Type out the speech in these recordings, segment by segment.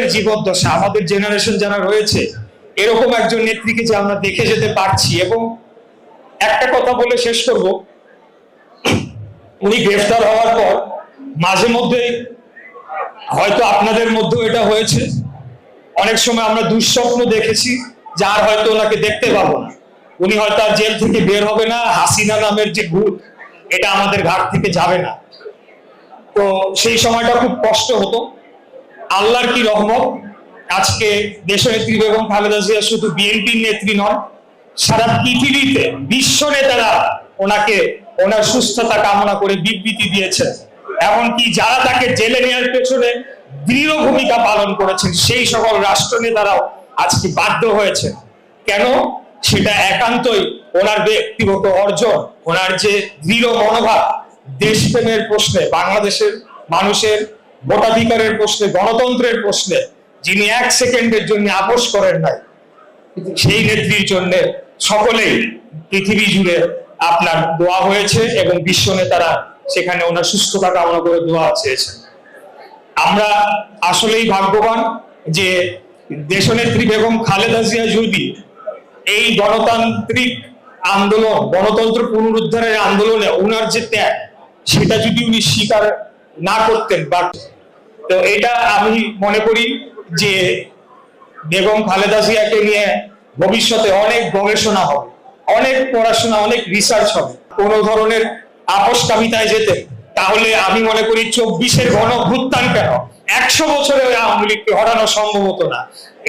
আমাদের জীবদ্দশা, আমাদের জেনারেশন যারা রয়েছে, এরকম একজন নেত্রীকে যে আমরা দেখে যেতে পারছি এবং একটা কথা বলে শেষ করব। উনি গ্রেফতার হওয়ার পর মাঝে মধ্যে হয়তো আপনাদের মধ্যেও এটা হয়েছে। অনেক সময় আমরা দুঃস্বপ্ন দেখেছি যার হয়তো ওনাকে দেখতে পাবো না। উনি হয়তো আর জেল থেকে বের হবে না, হাসিনা নামের যে ভূত, এটা আমাদের ঘাট থেকে যাবে না। তো সেই সময়টা খুব কষ্ট হতো। আল্লাহর কি রহমত? আজকে দেশনেত্রী বেগম খালেদা জিয়া শুধু বিএনপির নেত্রী নন সারা পৃথিবীতে বিশ্ব নেতারা ওনাকে, ওনার সুস্থতা কামনা করে বিবৃতি দিয়েছেন। এমনকি যারা তাকে জেলে নেওয়ার পেছনে দৃঢ় ভূমিকা পালন করেছেন, সেই সকল রাষ্ট্র নেতারাও আজকে বাধ্য হয়েছে কেন? সেটা একান্তই ওনার ব্যক্তিগত অর্জন, ওনার যে দৃঢ় মনোভাব, দেশপ্রেমের প্রশ্নে, বাংলাদেশের মানুষের ভোটাধিকারের প্রশ্নে, গণতন্ত্রের প্রশ্নে, যিনি এক সেকেন্ডের জন্য আপোষ করেন নাই, সেই নেত্রীর জন্য সকলেই পৃথিবী জুড়ে আপনার দোয়া হয়েছে এবং বিশ্ব নেতারা সেখানে ওনার সুস্থতা কামনা করে দোয়া চেয়েছেন। আমরা আসলেই ভাগ্যবান যে দেশনেত্রী বেগম খালেদা জিয়া যদি এই গণতান্ত্রিক আন্দোলন, গণতন্ত্র পুনরুদ্ধারের আন্দোলনে ওনার যে ত্যাগ, সেটা যদি উনি স্বীকার না করতেন বা তো এটা আমি মনে করি যে বেগম খালেদা জিয়াকে নিয়ে ভবিষ্যতে অনেক গবেষণা হবে, অনেক পড়াশোনা, অনেক রিসার্চ হবে। কোন ধরনের আপোষকামিতায় যেতে, তাহলে আমি মনে করি চব্বিশের গণ ভুত্থান কেন? একশো বছরে ওই আওয়ামী লীগকে হরানো সম্ভব হতো না।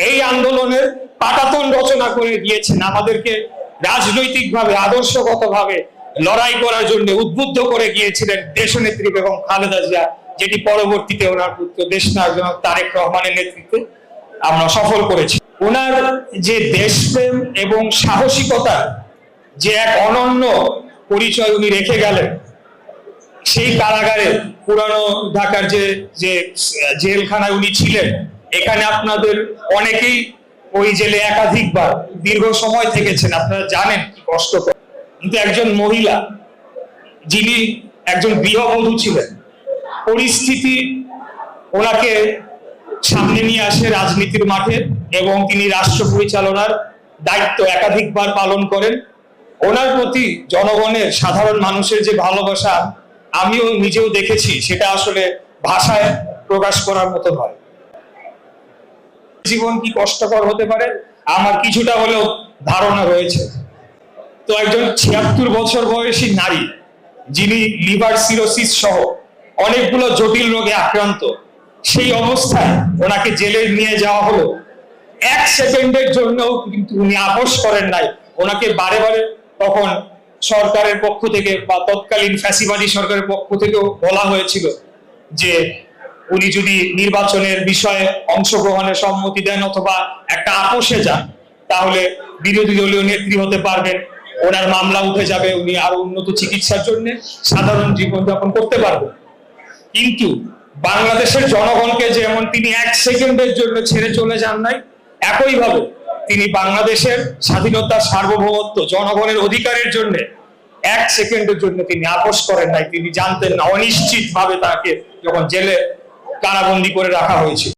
এই আন্দোলনের পাটাতন রচনা করে দিয়েছেন আমাদেরকে রাজনৈতিক ভাবে আদর্শগত ভাবে লড়াই করার জন্য উদ্বুদ্ধ করে গিয়েছিলেন দেশনেত্রী বেগম খালেদা জিয়া, যেটি পরবর্তীতে ওনার পুত্র দেশ নায়ক তারেক রহমানের নেতৃত্বে আমরা সফল করেছি। ওনার যে দেশপ্রেম এবং সাহসিকতা, যে এক অনন্য পরিচয় উনি রেখে গেলেন, সেই কারাগারে পুরানো ঢাকার যে যে, জেলখানায় উনি ছিলেন, এখানে আপনাদের অনেকেই ওই জেলে একাধিকবার দীর্ঘ সময় থেকেছেন, আপনারা জানেন কি কষ্ট কিন্তু একজন মহিলা যিনি একজন গৃহবধূ ছিলেন, পরিস্থিতি ওনাকে সামনে নিয়ে আসে রাজনীতির মাঠে এবং তিনি রাষ্ট্র পরিচালনার দায়িত্ব একাধিকবার পালন করেন। ওনার প্রতি জনগণের, সাধারণ মানুষের যে ভালোবাসা, আমিও নিজেও দেখেছি, সেটা আসলে ভাষায় প্রকাশ করার মতো নয়। জীবন কি কষ্টকর হতে পারে? আমার কিছুটা হলেও ধারণা রয়েছে। তো একজন ছিয়াত্তর বছর বয়সী নারী, যিনি লিভার সিরোসিস সহ অনেকগুলো জটিল রোগে আক্রান্ত, সেই অবস্থায় ওনাকে জেলে নিয়ে যাওয়া হলো। এক সেকেন্ডের জন্যও কিন্তু উনি আপোষ করেন নাই। ওনাকে বারে বারে তখন সরকারের পক্ষ থেকে বা তৎকালীন ফ্যাসিবাদী সরকারের পক্ষ থেকেও বলা হয়েছিল যে উনি যদি নির্বাচনের বিষয়ে অংশগ্রহণের সম্মতি দেন অথবা একটা আপোষে যান, তাহলে বিরোধী দলীয় নেত্রী হতে পারবেন। ওনার মামলা উঠে যাবে, উনি আরও উন্নত চিকিৎসার জন্য সাধারণ জীবনযাপন করতে পারবেন কিন্তু বাংলাদেশের জনগণকে যেমন তিনি এক সেকেন্ডের জন্য ছেড়ে চলে যান নাই, একইভাবে তিনি বাংলাদেশের স্বাধীনতা সার্বভৌমত্ব জনগণের অধিকারের জন্য এক সেকেন্ডের জন্য তিনি আপোষ করেন নাই। তিনি জানতেন না অনিশ্চিত ভাবে তাকে যখন জেলে কারাবন্দি করে রাখা হয়েছিল